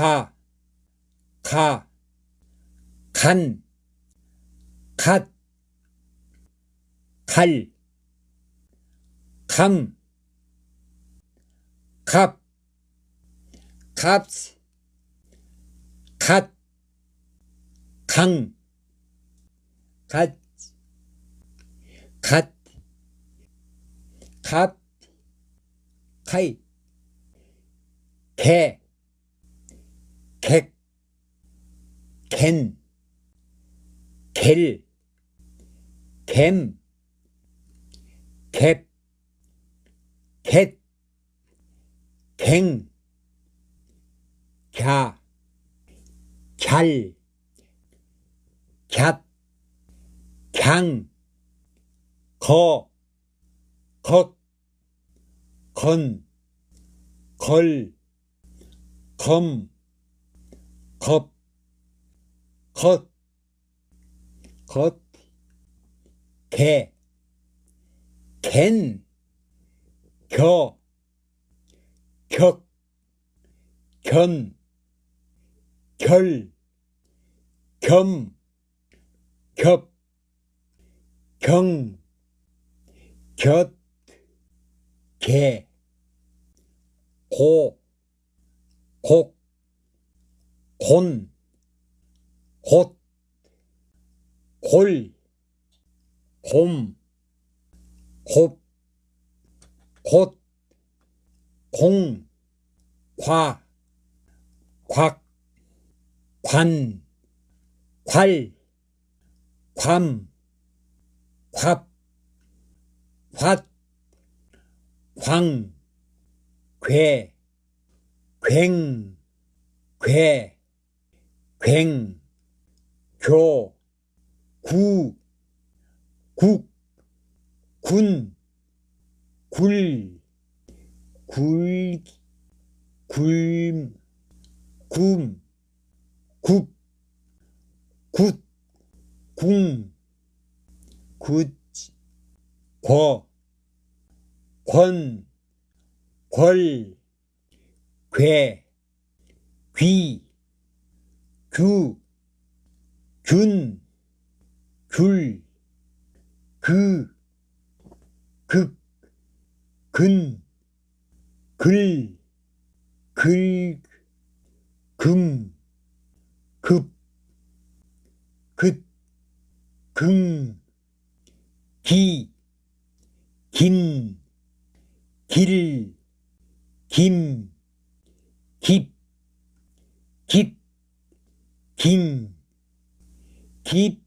가, 가, 간, 갓, 갈, 감, 갑, 값, 갓, 강, 갓, 갓, 갓, 가이, 개, 갠, 갤, 갬, 갭, 갯, 갱, 갸, 갸, 갸, 갱, 거, 것, 건, 걸, 검, 겁, 겉, 겉, 개, 갠, 겨, 격, 견, 결, 겸, 겹, 경, 곁, 개, 고, 곡, 곤, 곧, 골, 곰, 곱, 곧, 공, 과, 곽, 관, 괄, 괌, 곽, 화, 광, 괴, 괭, 괴, 괭, 교, 구, 국, 군, 굴, 굴, 굴, 굼, 굽, 굿, 궁, 굿, 거, 권, 궐, 괴, 귀, 규, 균, 귤, 그, 극, 근, 글, 글, 금, 급, 긋, 금, 기, 김, 길, 김, 깁, 깁, 김, keep